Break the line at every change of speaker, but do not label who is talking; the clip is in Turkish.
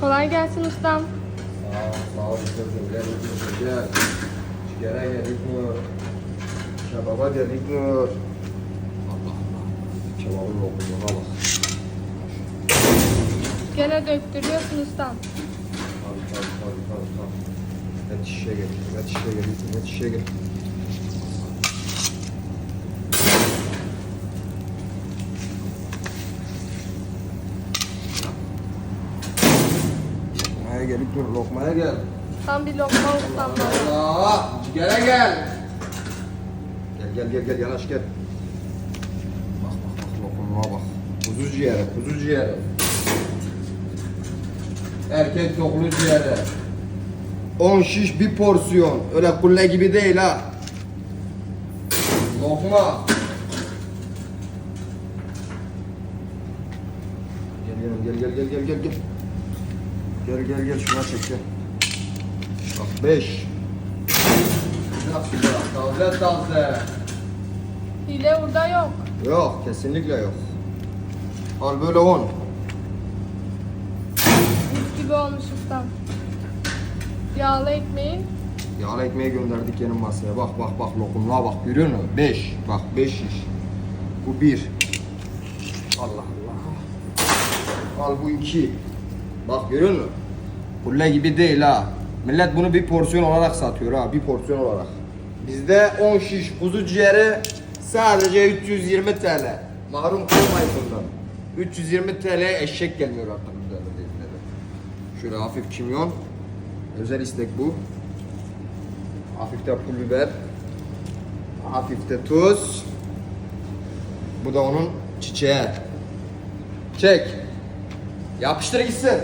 Kolay gelsin ustam.
Sağ ol, sağ ol kızım. Gel kızım, gel. Şikere geldik mi? Kebaba geldik mi? Allah Allah. Kebabın lokumuna bak.
Gene döktürüyorsun ustam.
Tabii tabii tabii tabii. tabii. Et şişe gel. Et şişe gel. Et şişe gel. Lokmaya gelip dur. Lokmaya gel.
Tam bir lokma ustam var.
Allah! Gele gel. Gel gel gel gel yanaş gel. Bak bak bak lokumluğa bak. Kuzu ciğeri, kuzu ciğeri. Erkek toklu ciğeri. 10 şiş bir porsiyon. Öyle kulle gibi değil ha. Lokma. Gel gel gel gel gel gel gel. Gel gel gel şuna çek gel. Bak 5. Taze taze.
Hile burada yok.
Yok kesinlikle yok. Al böyle 10.
Mis gibi olmuş ustam. Yağlı ekmeğin
Yağlı ekmeği gönderdik yeni masaya. Bak bak bak lokumluğa bak görüyor musun? 5. Bak 5 şiş. Bu 1. Allah Allah. Al bu 2. Bak görüyor musun? Kulle gibi değil ha. Millet bunu bir porsiyon olarak satıyor ha. Bir porsiyon olarak. Bizde 10 şiş kuzu ciğeri sadece 320 TL. Mahrum kalmayın bundan. 320 TL eşek gelmiyor değilleri. Şöyle hafif kimyon. Özel istek bu. Hafif de pul biber. Hafif de tuz. Bu da onun çiçeği. Çek. Yapıştır gitsin.